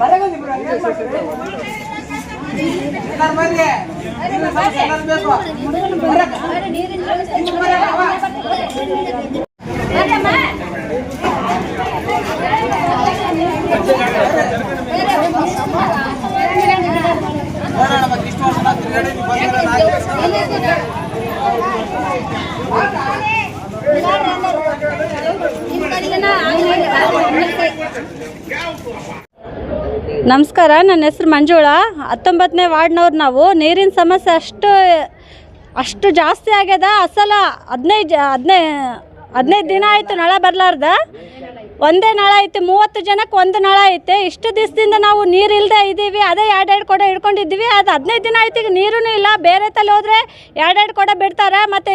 ಬರಗ ನಮಸ್ಕಾರ, ನನ್ನ ಹೆಸರು ಮಂಜುಳಾ. ಹತ್ತೊಂಬತ್ತನೇ ವಾರ್ಡ್ನವ್ರು ನಾವು. ನೀರಿನ ಸಮಸ್ಯೆ ಅಷ್ಟು ಅಷ್ಟು ಜಾಸ್ತಿ ಆಗ್ಯದ. ಅಸಲ ಹದಿನೈದು ಹದಿನೈ, ಹದಿನೈದು ದಿನ ಆಯಿತು ನಳ ಬರಲಾರ್ದ. ಒಂದೇ ನಳ ಐತೆ, ಮೂವತ್ತು ಜನಕ್ಕೆ ಒಂದು ನಳ ಐತೆ. ಇಷ್ಟು ದಿವಸದಿಂದ ನಾವು ನೀರು ಇಲ್ಲದೆ ಇದ್ದೀವಿ, ಅದೇ ಎರಡೆರಡು ಕೊಡ ಹಿಡ್ಕೊಂಡಿದ್ದೀವಿ. ಅದು ಹದಿನೈದು ದಿನ ಆಯ್ತು, ಈಗ ನೀರೂ ಇಲ್ಲ. ಬೇರೆ ತಲೆ ಹೋದರೆ ಎರಡೆರಡು ಕೊಡ ಬಿಡ್ತಾರೆ. ಮತ್ತು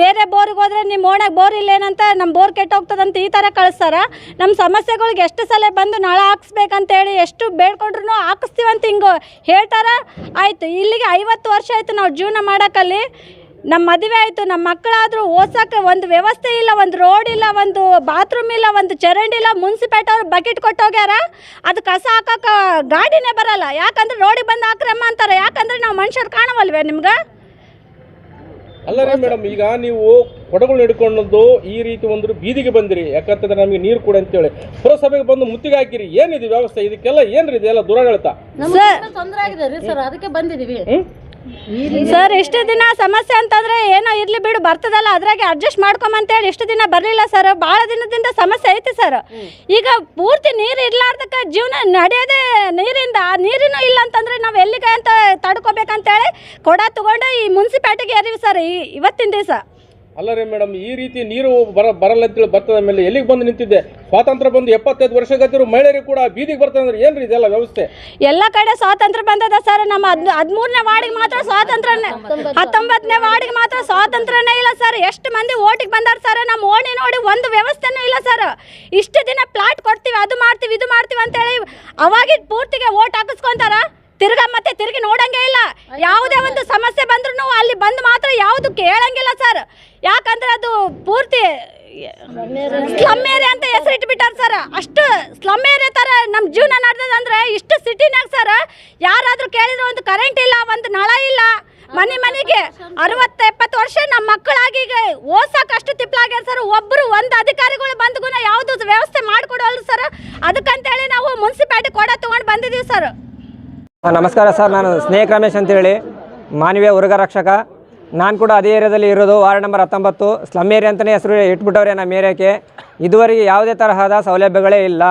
ಬೇರೆ ಬೋರಿಗೆ ಹೋದರೆ ನಿಮ್ಮ ಓಣಾಗ ಬೋರ್ ಇಲ್ಲೇನಂತ ನಮ್ಮ ಬೋರ್ ಕೆಟ್ಟೋಗ್ತದಂತ ಈ ಥರ ಕಳಿಸ್ತಾರೆ. ನಮ್ಮ ಸಮಸ್ಯೆಗಳಿಗೆ ಎಷ್ಟು ಸಲ ಬಂದು ನಳ ಹಾಕ್ಸ್ಬೇಕಂತೇಳಿ ಎಷ್ಟು ಬೇಡ್ಕೊಂಡ್ರು ಹಾಕಿಸ್ತೀವಂತ ಹಿಂಗೆ ಹೇಳ್ತಾರೆ. ಆಯಿತು, ಇಲ್ಲಿಗೆ ಐವತ್ತು ವರ್ಷ ಆಯಿತು ನಾವು ಜೀವನ ಮಾಡೋಕ್ಕಲ್ಲಿ ನಮ್ಮ ಮದುವೆ ಆಯಿತು ನಮ್ಮ ಮಕ್ಕಳಾದರೂ ಓದ್ಸೋಕೆ ಒಂದು ವ್ಯವಸ್ಥೆ ಇಲ್ಲ ಒಂದು ರೋಡ್ ಇಲ್ಲ ಒಂದು ಬಾತ್ರೂಮ್ ಇಲ್ಲ ಒಂದು ಚರಂಡಿ ಇಲ್ಲ ಮುನ್ಸಿಪಾಲ್ಟಿ ಅವ್ರು ಬಕೆಟ್ ಕೊಟ್ಟೋಗ್ಯಾರ ಅದು ಕಸ ಹಾಕೋಕೆ ಗಾಡಿನೇ ಬರಲ್ಲ. ಯಾಕಂದ್ರೆ ರೋಡಿಗೆ ಬಂದು ಹಾಕ್ರಮ್ಮ ಅಂತಾರೆ. ಯಾಕಂದ್ರೆ ನಾವು ಮನುಷ್ಯರು ಕಾಣವಲ್ವೇ ನಿಮ್ಗೆ? ಅಲ್ಲರೇ ಮೇಡಮ್ ಈಗ ನೀವು ಕೊಡಗಳು ಹಿಡ್ಕೊಂಡದ್ದು ಈ ರೀತಿ ಒಂದು ಬೀದಿಗೆ ಬಂದಿರಿ. ಯಾಕಂತಂದ್ರೆ ನಮಗೆ ನೀರು ಕೊಡಿ ಅಂತೇಳಿ. ಪುರಸಭೆಗೆ ಬಂದು ಮುತ್ತಿಗೆ ಹಾಕಿರಿ. ಏನಿದೆ ವ್ಯವಸ್ಥೆ? ಇದಕ್ಕೆಲ್ಲ ಏನ್ರಿ ಇದೆಲ್ಲ ದುರಾಡಳಿತ? ತೊಂದರೆ ಆಗಿದೆ ರೀ ಸರ್. ಅದಕ್ಕೆ ಬಂದಿದೀವಿ ಸರ್, ಇಷ್ಟು ದಿನ ಸಮಸ್ಯೆ ಅಂತಂದ್ರೆ ಏನೋ ಇರ್ಲಿ ಬಿಡು, ಬರ್ತದಲ್ಲ, ಅದ್ರಾಗೆ ಅಡ್ಜಸ್ಟ್ ಮಾಡ್ಕೊಂಬಂತೇಳಿ, ಇಷ್ಟು ದಿನ ಬರಲಿಲ್ಲ ಸರ್ ಭಾಳ ದಿನದಿಂದ ಸಮಸ್ಯೆ ಐತಿ ಸರ್ ಈಗ ಪೂರ್ತಿ ನೀರು ಇರ್ಲಾರ್ದಕ್ಕ ಜೀವನ ನಡೆಯೋದೇ ನೀರಿಂದ, ಆ ನೀರಿನೂ ಇಲ್ಲ ಅಂತಂದ್ರೆ ನಾವು ಎಲ್ಲಿಗೆ ಅಂತ ತಡ್ಕೋಬೇಕಂತೇಳಿ ಕೊಡ ತಗೊಂಡು ಈ ಮುನ್ಸಿಪಾಲ್ಟಿಗೆ ಏರಿವಿ ಸರ್ ಈ ಇವತ್ತಿನ ದಿವಸ. ಅಲ್ಲ ರೀ ಮೇಡಮ್, ಈ ರೀತಿ ನೀರು ಬರ, ಬರಲ್ಲ ಅಂತೇಳಿ ಬರ್ತದ ಮೇಲೆ ಎಲ್ಲಿಗೆ ಬಂದು ನಿಂತಿದ್ದೆ? ಸ್ವಾತಂತ್ರ್ಯ ಬಂದು ಎಪ್ಪತ್ತೈದು ವರ್ಷ ಗತಿರು ಮಹಿಳೆಯರು ಕೂಡ ಬೀದಿಗೆ ಬರ್ತದೆ ಅಂದ್ರೆ ಏನ್ರಿ ಇದೆಲ್ಲ ವ್ಯವಸ್ಥೆ? ಎಲ್ಲ ಕಡೆ ಸ್ವಾತಂತ್ರ್ಯ ಬಂದದ ಸರ್, ನಮ್ಮ ಹದ್, ಹದಿಮೂರನೇ ವಾರ್ಡಿಗೆ ಮಾತ್ರ ಸ್ವಾತಂತ್ರ್ಯನೇ, ಹತ್ತೊಂಬತ್ತನೇ ವಾರ್ಡಿಗೆ ಮಾತ್ರ ಸ್ವಾತಂತ್ರ್ಯನೇ ಇಲ್ಲ ಸರ್. ಎಷ್ಟು ಮಂದಿ ಓಟಿಗೆ ಬಂದಾರ ಸರ್, ನಮ್ಮ ಓಣಿ ನೋಡಿ ಒಂದು ವ್ಯವಸ್ಥೆನೂ ಇಲ್ಲ ಸರ್. ಇಷ್ಟು ದಿನ ಪ್ಲಾಟ್ ಕೊಡ್ತೀವಿ, ಅದು ಮಾಡ್ತೀವಿ, ಇದು ಮಾಡ್ತೀವಿ ಅಂತೇಳಿ ಅವಾಗಿದ್ ಪೂರ್ತಿಗೆ ಓಟ್ ಹಾಕಿಸ್ಕೊಂತಾರ? ತಿರ್ಗಾ ಮತ್ತೆ ತಿರುಗಿ ನೋಡಂಗೆ ಇಲ್ಲ ಯಾವುದೇ ಒಂದು ಸಮಸ್ಯೆ ಬಂದ್ರೂ ಅಲ್ಲಿ ಬಂದು ಮಾತ್ರ ಯಾವುದು ಕೇಳಂಗಿಲ್ಲ ಸರ್. ಯಾಕಂದ್ರೆ ಅದು ಪೂರ್ತಿ ಸ್ಲಮ್ ಏರಿಯಾ ಅಂತ ಹೆಸರು ಇಟ್ಬಿಟ್ಟಾರ ಸರ್. ಅಷ್ಟು ಸ್ಲಮ್ ಏರಿಯಾ ತರ ನಮ್ಮ ಜೀವನ ನಡೆದಂದ್ರೆ ಇಷ್ಟು ಸಿಟಿನಾಗ ಸರ್, ಯಾರಾದ್ರೂ ಕೇಳಿದ್ರೆ ಒಂದು ಕರೆಂಟ್ ಇಲ್ಲ, ಒಂದು ನಳ ಇಲ್ಲ. ಮನೆ ಮನೆಗೆ ಅರವತ್ತು, ಎಪ್ಪತ್ತು ವರ್ಷ ನಮ್ಮ ಮಕ್ಕಳಾಗಿ ಈಗ ಓದ್ಸಕ್ಕೆ ಅಷ್ಟು ತಿಪ್ಪಲಾಗ್ಯಾರ ಸರ್. ಒಬ್ಬರು ಒಂದು ಅಧಿಕಾರಿಗಳು ಬಂದ್ಗುನ ಯಾವುದು ವ್ಯವಸ್ಥೆ ಮಾಡಿಕೊಡೋಲ್ಲ ಸರ್. ಅದಕ್ಕಂತೇಳಿ ನಾವು ಮುನ್ಸಿಪಾಲ್ಟಿ ಕೊಡ ತೊಗೊಂಡು ಬಂದಿದ್ದೀವಿ ಸರ್. ನಮಸ್ಕಾರ ಸರ್. ನಾನು ಸ್ನೇಹ ರಮೇಶ್ ಅಂತೇಳಿ. ಮಾನವೀಯ ಉರುಗ ರಕ್ಷಕ. ನಾನು ಕೂಡ ಅದೇ ಏರಿಯಾದಲ್ಲಿ ಇರೋದು, ವಾರ್ಡ್ ನಂಬರ್ ಹತ್ತೊಂಬತ್ತು. ಸ್ಲಮ್ ಏರಿಯಾ ಅಂತಲೇ ಹೆಸರು ಇಟ್ಬಿಟ್ಟವ್ರೆ ನಮ್ಮ ಏರಿಯಾಕ್ಕೆ. ಇದುವರೆಗೆ ಯಾವುದೇ ತರಹದ ಸೌಲಭ್ಯಗಳೇ ಇಲ್ಲ.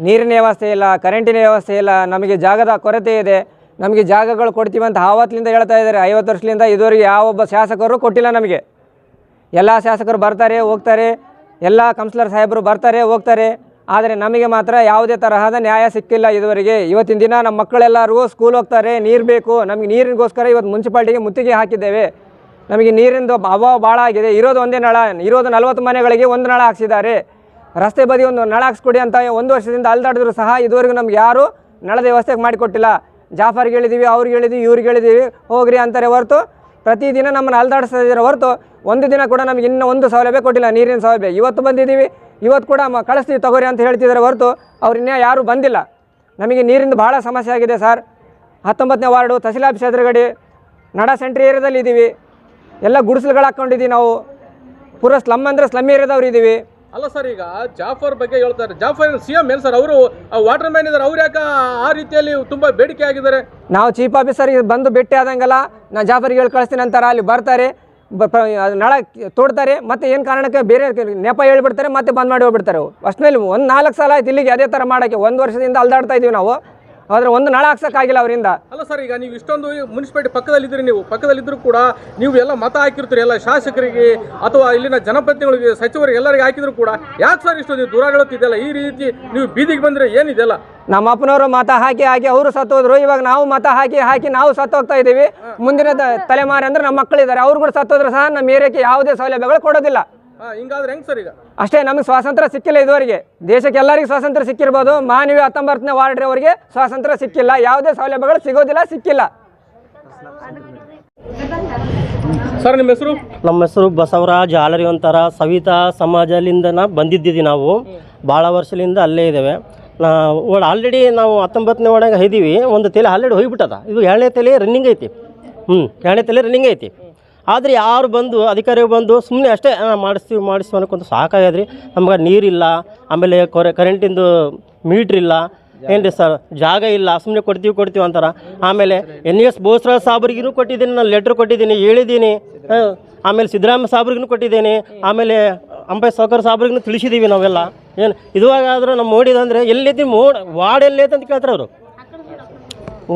ನೀರಿನ ವ್ಯವಸ್ಥೆ ಇಲ್ಲ, ಕರೆಂಟಿನ ವ್ಯವಸ್ಥೆ ಇಲ್ಲ. ನಮಗೆ ಜಾಗದ ಕೊರತೆ ಇದೆ. ನಮಗೆ ಜಾಗಗಳು ಕೊಡ್ತೀವಿ ಅಂತ ಆವತ್ತಿನಿಂದ ಹೇಳ್ತಾ ಇದ್ದಾರೆ. ಐವತ್ತು ವರ್ಷದಿಂದ ಇದುವರೆಗೆ ಯಾವೊಬ್ಬ ಶಾಸಕರು ಕೊಟ್ಟಿಲ್ಲ ನಮಗೆ. ಎಲ್ಲ ಶಾಸಕರು ಬರ್ತಾರೆ, ಹೋಗ್ತಾರೆ. ಎಲ್ಲ ಕೌನ್ಸಿಲರ್ ಸಾಹೇಬರು ಬರ್ತಾರೆ, ಹೋಗ್ತಾರೆ. ಆದರೆ ನಮಗೆ ಮಾತ್ರ ಯಾವುದೇ ತರಹದ ನ್ಯಾಯ ಸಿಕ್ಕಿಲ್ಲ ಇದುವರೆಗೆ. ಇವತ್ತಿನ ದಿನ ನಮ್ಮ ಮಕ್ಕಳೆಲ್ಲರಿಗೂ ಸ್ಕೂಲ್ ಹೋಗ್ತಾರೆ, ನೀರು ಬೇಕು. ನಮಗೆ ನೀರಿಗೋಸ್ಕರ ಇವತ್ತು ಮುನ್ಸಿಪಾಲ್ಟಿಗೆ ಮುತ್ತಿಗೆ ಹಾಕಿದ್ದೇವೆ. ನಮಗೆ ನೀರಿಂದು ಅಭಾವ ಭಾಳ ಆಗಿದೆ. ಇರೋದು ಒಂದೇ ನಳ, ಇರೋದು ನಲವತ್ತು ಮನೆಗಳಿಗೆ ಒಂದು ನಳ ಹಾಕ್ಸಿದ್ದಾರೆ. ರಸ್ತೆ ಬದಿ ಒಂದು ನಳ ಹಾಕ್ಸ್ಕೊಡಿ ಅಂತ ಒಂದು ವರ್ಷದಿಂದ ಅಲ್ದಾಡಿದ್ರು ಸಹ ಇದುವರೆಗೂ ನಮ್ಗೆ ಯಾರೂ ನಳದ ವ್ಯವಸ್ಥೆ ಮಾಡಿಕೊಟ್ಟಿಲ್ಲ. ಜಾಫರ್ಗೆ ಹೇಳಿದ್ದೀವಿ ಅವ್ರಿಗೆ ಹೇಳಿದ್ದೀವಿ ಇವ್ರಿಗೆ ಹೇಳಿದ್ದೀವಿ ಹೋಗ್ರಿ ಅಂತಾರೆ ಹೊರತು ಪ್ರತಿದಿನ ನಮ್ಮನ್ನು ಅಲ್ದಾಡಿಸ್ತಾ ಹೊರತು ಒಂದು ದಿನ ಕೂಡ ನಮಗೆ ಇನ್ನೂ ಒಂದು ಸೌಲಭ್ಯ ಕೊಟ್ಟಿಲ್ಲ ನೀರಿನ ಸೌಲಭ್ಯ. ಇವತ್ತು ಬಂದಿದ್ದೀವಿ ಇವತ್ತು ಕೂಡ ಮ ಕಳಿಸ್ತೀವಿ ತಗೋರಿ ಅಂತ ಹೇಳ್ತಿದ್ದಾರೆ ಹೊರತು ಅವ್ರು ಇನ್ನೇ ಯಾರೂ ಬಂದಿಲ್ಲ. ನಮಗೆ ನೀರಿಂದ ಭಾಳ ಸಮಸ್ಯೆ ಆಗಿದೆ ಸರ್. ಹತ್ತೊಂಬತ್ತನೇ ವಾರ್ಡು ತಹಸೀಲ್ ಆಫೀಸ್ ಎದುರುಗಡೆ ನಡ ಸೆಂಟ್ರಿ ಏರಿಯಾದಲ್ಲಿ ಇದ್ದೀವಿ ಎಲ್ಲ ಗುಡಿಸಲುಗಳು ಹಾಕ್ಕೊಂಡಿದ್ದೀವಿ ನಾವು. ಪೂರ ಸ್ಲಮ್ ಅಂದರೆ ಸ್ಲಮ್ ಏರಿಯಾದವ್ರು ಇದ್ದೀವಿ ಅಲ್ಲ ಸರ್ ಈಗ ಜಾಫರ್ ಬಗ್ಗೆ ಹೇಳ್ತಾರೆ. ಜಾಫರ್ ಸಿ ಎಂ ಏನು ಸರ್? ಅವರು ವಾಟರ್ ಮ್ಯಾನ್ ಇದ್ದಾರೆ. ಅವ್ರು ಯಾಕೆ ಆ ರೀತಿಯಲ್ಲಿ ತುಂಬ ಬೇಡಿಕೆ ಆಗಿದ್ದಾರೆ? ನಾವು ಚೀಫ್ ಆಫೀಸರ್ ಬಂದು ಭೇಟಿ ಆದಂಗೆಲ್ಲ. ನಾ ಜಾಫರ್ಗೆ ಹೇಳಿ ಕಳಿಸ್ತೀನಿ ಅಂತಾರೆ. ಅಲ್ಲಿ ಬರ್ತಾರೆ. ನಳ ತೋಡ್ತಾರೆ, ಮತ್ತೆ ಏನು ಕಾರಣಕ್ಕೆ ಬೇರೆ ನೆಪ ಹೇಳ್ಬಿಡ್ತಾರೆ, ಮತ್ತೆ ಬಂದ್ ಮಾಡಿ ಹೋಗ್ಬಿಡ್ತಾರೆ ಅಷ್ಟರಲ್ಲಿ ಒಂದು ನಾಲ್ಕು ಸಲ ಆಯ್ತು ಇಲ್ಲಿಗೆ, ಅದೇ ಥರ ಮಾಡೋಕ್ಕೆ. ಒಂದು ವರ್ಷದಿಂದ ಅಲ್ದಾಡ್ತಾ ಇದೀವಿ ನಾವು. ಆದರೆ ಒಂದು ನಾಳೆ ಹಾಕ್ಸೋಕ್ಕಾಗಿಲ್ಲ ಅವರಿಂದ. ಅಲ್ಲ ಸರ್ ಈಗ ನೀವು ಇಷ್ಟೊಂದು ಮುನ್ಸಿಪಾಲಿಟಿ ಪಕ್ಕದಲ್ಲಿ ಇದ್ರಿ ನೀವು ಪಕ್ಕದಲ್ಲಿದ್ದರೂ ಕೂಡ ನೀವು ಎಲ್ಲ ಮತ ಹಾಕಿರ್ತೀರಿ ಎಲ್ಲ ಶಾಸಕರಿಗೆ ಅಥವಾ ಇಲ್ಲಿನ ಜನಪ್ರತಿನಿಧಿಗಳಿಗೆ ಸಚಿವರಿಗೆ ಎಲ್ಲರಿಗೆ ಹಾಕಿದ್ರು ಕೂಡ. ಯಾಕೆ ಸರ್ ಇಷ್ಟು ನೀವು ದೂರಾಡುತ್ತಿದ್ದಲ್ಲ ಈ ರೀತಿ ನೀವು ಬೀದಿಗೆ ಬಂದ್ರೆ ಏನಿದೆಯಲ್ಲ ನಮ್ಮ ಅಪ್ಪನವರು ಮತ ಹಾಕಿ ಹಾಕಿ ಅವರು ಸತ್ತೋದ್ರು ಇವಾಗ ನಾವು ಮತ ಹಾಕಿ ಹಾಕಿ ನಾವು ಸತ್ತೋಗ್ತಾ ಇದ್ದೀವಿ. ಮುಂದಿನ ತಲೆಮಾರಿ ಅಂದ್ರೆ ನಮ್ಮ ಮಕ್ಕಳಿದ್ದಾರೆ ಅವ್ರು ಕೂಡ ಸತ್ತೋದ್ರು ಸಹ ನಮ್ಮ ಏರಿಯಾಕ್ಕೆ ಯಾವುದೇ ಸೌಲಭ್ಯಗಳು ಕೊಡೋದಿಲ್ಲ. ಹಿಂಗಾದ್ರೆ ಹೆಂಗ್ ಸರ್ ಈಗ? ಅಷ್ಟೇ ನಮಗೆ ಸ್ವಾತಂತ್ರ್ಯ ಸಿಕ್ಕಿಲ್ಲ ಇದುವರೆಗೆ. ದೇಶಕ್ಕೆ ಎಲ್ಲರಿಗೂ ಸ್ವಾತಂತ್ರ್ಯ ಸಿಕ್ಕಿರ್ಬೋದು. ಮಾನವೀಯ ಹತ್ತೊಂಬತ್ತನೇ ವಾರ್ಡ್ ಅವರಿಗೆ ಸ್ವಾತಂತ್ರ್ಯ ಸಿಕ್ಕಿಲ್ಲ. ಯಾವುದೇ ಸೌಲಭ್ಯಗಳು ಸಿಗೋದಿಲ್ಲ ಸಿಕ್ಕಿಲ್ಲ. ಸರ್ ನಿಮ್ಮ ಹೆಸರು? ನಮ್ಮ ಹೆಸರು ಬಸವರಾಜ್ ಆಲರಿ ಒಂಥರ ಸವಿತಾ ಸಮಾಜಲಿಂದ ಬಂದಿದ್ದೀವಿ ನಾವು. ಭಾಳ ವರ್ಷದಿಂದ ಅಲ್ಲೇ ಇದ್ದೇವೆ. ನಾವು ಆಲ್ರೆಡಿ ನಾವು ಹತ್ತೊಂಬತ್ತನೇ ಒಳಗೆ ಇದ್ದೀವಿ. ಒಂದು ತಲೆ ಆಲ್ರೆಡಿ ಹೋಗಿಬಿಟ್ಟದ. ಇದು ಎರಡನೇ ತಲೆ ರನ್ನಿಂಗ್ ಐತಿ. ಹ್ಞೂ ಎರಡನೇ ತಲೆ ರನ್ನಿಂಗ್ ಐತಿ. ಆದರೆ ಯಾರು ಬಂದು ಅಧಿಕಾರಿಗಳು ಬಂದು ಸುಮ್ಮನೆ ಅಷ್ಟೇ ಮಾಡಿಸ್ತೀವಿ ಮಾಡಿಸ್ತೀವಿ ಅನ್ನೋಕ್ಕೊಂದು ಸಾಕಾಗ್ಯದ್ರಿ. ನಮ್ಗೆ ನೀರಿಲ್ಲ, ಆಮೇಲೆ ಕೊರೆ, ಕರೆಂಟಿಂದು ಮೀಟ್ರ್ ಇಲ್ಲ. ಏನು ರೀ ಸರ್? ಜಾಗ ಇಲ್ಲ ಸುಮ್ಮನೆ ಕೊಡ್ತೀವಿ ಕೊಡ್ತೀವಿ ಅಂತಾರೆ. ಆಮೇಲೆ ಎನ್ ಎಸ್ ಬೋಸ್ರಾಜ್ ಸಾಬ್ರಿಗೂ ಕೊಟ್ಟಿದ್ದೀನಿ, ನಾನು ಲೆಟ್ರ್ ಕೊಟ್ಟಿದ್ದೀನಿ, ಹೇಳಿದ್ದೀನಿ. ಆಮೇಲೆ ಸಿದ್ದರಾಮಯ್ಯ ಸಾಬ್ರಿಗೂ ಕೊಟ್ಟಿದ್ದೀನಿ. ಆಮೇಲೆ ಅಂಬೈ ಸಾವ್ಕರ್ ಸಾಬ್ರಿಗೂ ತಿಳಿಸಿದ್ದೀವಿ ನಾವೆಲ್ಲ. ಏನು ಇದುವಾಗಾದ್ರೂ ನಮ್ಮ ಮೋಡಿದಂದರೆ ಎಲ್ಲಿದ್ದೀವಿ ಮೋಡ್, ವಾರ್ಡ್ ಎಲ್ಲೈತಿ ಅಂತ ಕೇಳ್ತಾರೆ ಅವರು.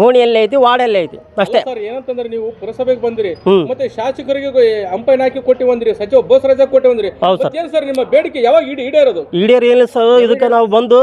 ಓಣಿ ಐತಿ ವಾರ್ಡಲ್ಲೇ ಐತಿ ಅಷ್ಟೇ. ಸರ್ ಏನಂತಂದ್ರೆ ನೀವು ಪುರಸಭೆಗೆ ಬಂದ್ರಿ ಮತ್ತೆ ಶಾಸಕರಿಗೆ ಅಂಪೈನ್ ಹಾಕಿ ಕೊಟ್ಟಿ ಬಂದ್ರಿ ಸಚಿವ ಬೋಸರಾಜ ಕೊಟ್ಟಿ ಬಂದ್ರಿ ಹೌದು ಸರ್. ನಿಮ್ಮ ಬೇಡಿಕೆ ಯಾವಾಗ ಈಡೇ ಈಡೇರೋದು? ಈಡೇರಿ ಏನಿಲ್ಲ ಸರ್ ಇದಕ್ಕೆ ನಾವು ಬಂದು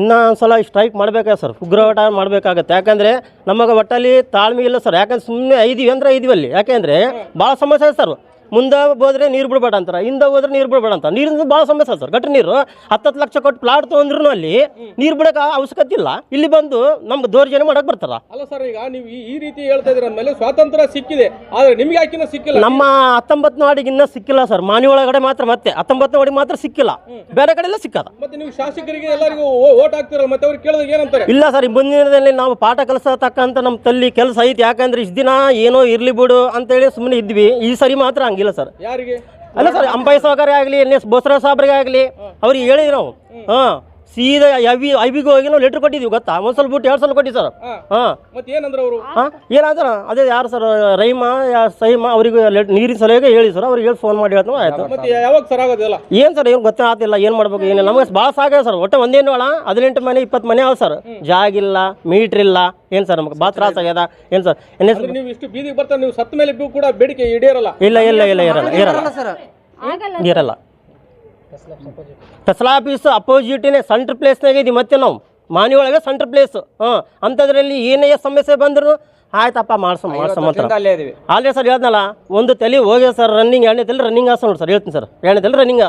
ಇನ್ನೊಂದ್ಸಲ ಸ್ಟ್ರೈಕ್ ಮಾಡ್ಬೇಕಾ ಸರ್ ಉಗ್ರವಾಟ ಮಾಡ್ಬೇಕಾಗತ್ತೆ ಯಾಕಂದ್ರೆ ನಮಗೆ ಒಟ್ಟಲ್ಲಿ ತಾಳ್ಮೆ ಇಲ್ಲ ಸರ್ ಯಾಕಂದ್ರೆ ಸುಮ್ಮನೆ ಐದಿವಿ ಅಂದ್ರೆ ಐದಿವಿ ಅಲ್ಲಿ ಯಾಕೆಂದರೆ ಭಾಳ ಸಮಸ್ಯೆ ಸರ್. ಮುಂದೆ ಹೋದ್ರೆ ನೀರು ಬಿಡಬೇಡ ಅಂತಾರೆ ಹಿಂದೆ ಹೋದ್ರೆ ನೀರು ಬಿಡಬೇಡ ಅಂತ ನೀರಿಂದ ಭಾಳ ಸಮಸ್ಯೆ ಸರ್ ಗಟ್ರ ನೀರು. ಹತ್ತತ್ತು ಲಕ್ಷ ಕೊಟ್ಟು ಪ್ಲಾಟ್ ತೊಗೊಂಡ್ರು ಅಲ್ಲಿ ನೀರು ಬಿಡೋಕೆ ಅವಶ್ಯಕತೆ ಇಲ್ಲ. ಇಲ್ಲಿ ಬಂದು ನಮ್ಗೆ ದೌರ್ಜನ್ಯ ಮಾಡಕ್ಕೆ ಬರ್ತಾರ. ಅಲ್ಲ ಸರ್ ಈಗ ನೀವು ಈ- ರೀತಿ ಹೇಳ್ತಾ ಇದ್ರ ಮೇಲೆ ಸ್ವಾತಂತ್ರ್ಯ ಸಿಕ್ಕಿದೆ. ಆದರೆ ನಿಮ್ಗೆ ಯಾಕಿನ್ನ ಸಿಕ್ಕಿಲ್ಲ? ನಮ್ಮ ಹತ್ತೊಂಬತ್ತು ನಾಡಿಗೆ ಇನ್ನೂ ಸಿಕ್ಕಿಲ್ಲ ಸರ್ ಮಾನಿ ಒಳಗಡೆ ಮಾತ್ರ ಮತ್ತೆ ಹತ್ತೊಂಬತ್ತು ನಾಡಿಗೆ ಮಾತ್ರ ಸಿಕ್ಕಿಲ್ಲ. ಬೇರೆ ಕಡೆ ಎಲ್ಲ ಸಿಕ್ಕದ. ಮತ್ತೆ ನೀವು ಶಾಸಕರಿಗೆ ಎಲ್ಲರಿಗೂ ಓಟ್ ಹಾಕ್ತಿರಲ್ಲ ಮತ್ತೆ ಅವ್ರು ಕೇಳಿದ್ರೆ ಏನಂತಾರೆ? ಇಲ್ಲ ಸರ್ ಈ ಮುಂದಿನ ದಿನದಲ್ಲಿ ನಾವು ಪಾಠ ಕಲಿಸತಕ್ಕಂಥ ನಮ್ಮ ತಲ್ಲಿ ಕೆಲಸ ಐತಿ. ಯಾಕಂದ್ರೆ ಇಷ್ಟು ದಿನ ಏನೋ ಇರ್ಲಿ ಬಿಡು ಅಂತೇಳಿ ಸುಮ್ಮನೆ ಇದ್ವಿ. ಈ ಸರಿ ಮಾತ್ರ ಹಂಗಿಲ್ಲ ಸರ್. ಯಾರಿಗೆ? ಅಲ್ಲ ಸರ್ ಅಂಬಾಯಿ ಸಹಕಾರಿ ಆಗಲಿ ಎನ್ ಎಸ್ ಬೋಸರಾಜ್ ಸಾಬ್ರಿಗೆ ಆಗಲಿ ಅವ್ರಿಗೆ ಹೇಳಿದ್ರು ನಾವು. ಹಾಂ. ಸೀದಾ ಐಬಿ ಬಿ ಐ ಬಿಗೆ ಹೋಗಿ ನಾವು ಲೆಟ್ರ್ ಕೊಟ್ಟಿದ್ವಿ ಗೊತ್ತಾ? ಒಂದು ಸ್ವಲ್ಪ ಬಿಟ್ಟು ಎರಡು ಸಲ ಕೊಟ್ಟಿವಿ ಸರ್. ಹಾ. ಮತ್ತೆ ಏನಂದ್ರೆ ಅವರು? ಹಾಂ? ಏನಾದ್ರ? ಅದೇ ಯಾರು ಸರ್ ರೈಮಾ ಯಾ ಸೈಮಾ ಅವರಿಗೆ ಲೆಟ್ ನೀರಿನ ಸಲುವಾಗಿ ಹೇಳಿ ಸರ್ ಅವ್ರಿಗೆ ಹೇಳಿ ಫೋನ್ ಮಾಡಿ ಹೇಳ್ತಾವ ಆಯ್ತು? ಮತ್ತೆ ಯಾವಾಗ ಸರ್ ಆಗೋದಿಲ್ಲ ಏನು ಸರ್ ಏನು ಗೊತ್ತೇ ಆಗ್ತಿಲ್ಲ ಏನು ಮಾಡ್ಬೇಕು ಏನಿಲ್ಲ. ನಮಗೆ ಭಾಳ ಸಾಕಾಗ ಸರ್ ಒಟ್ಟು ಒಂದೇನು ಒಳ ಹದಿನೆಂಟು ಮನೆ ಇಪ್ಪತ್ತು ಮನೆ ಅವ ಸರ್. ಜಾಗಿಲ್ಲ ಮೀಟರ್ ಇಲ್ಲ ಏನು ಸರ್ ನಮಗೆ? ಭಾಳ ತ್ರಾಸ ಆಗ್ಯದ ಏನು ಸರ್? ನೀವು ಇಷ್ಟು ಬೀದಿಗೆ ಬರ್ತಾರೆ ನೀವು ಸತ್ತ ಮೇಲೆ ಕೂಡ ಬೇಡಿಕೆ ಈಡೇರಲ್ಲ? ಇಲ್ಲ ಇಲ್ಲ ಇಲ್ಲ ಇರಲ್ಲ ಇರಲ್ಲ ಇರಲ್ಲ ಟಸ್ಲಾ ಆಫೀಸ್ ಅಪೋಸಿಟಿನೇ ಸೆಂಟ್ರ್ ಪ್ಲೇಸ್ನಾಗ ಇದೀವಿ ಮತ್ತೆ ನಾವು. ಮಾನಿ ಒಳಗೆ ಸೆಂಟ್ರ್ ಪ್ಲೇಸ್ ಹಾಂ ಅಂಥದ್ರಲ್ಲಿ ಏನೇ ಸಮಸ್ಯೆ ಬಂದ್ರು ಆಯ್ತಪ್ಪ ಮಾಡ್ಸೋ ಮಾಡ್ಸೋ ಮಾತ್ರ. ಅಲ್ಲೇ ಸರ್ ಹೇಳ್ದಲ್ಲ ಒಂದು ತಲೆ ಹೋಗಿದೆ ಸರ್ ರನ್ನಿಂಗ್ ಎರಡನೇ ತಲೆ ರನ್ನಿಂಗ್ ಆಸ ನೋಡಿ ಸರ್ ಹೇಳ್ತೀನಿ ಸರ್. ಎರಡನೇ ತಲೆ ರನ್ನಿಂಗ್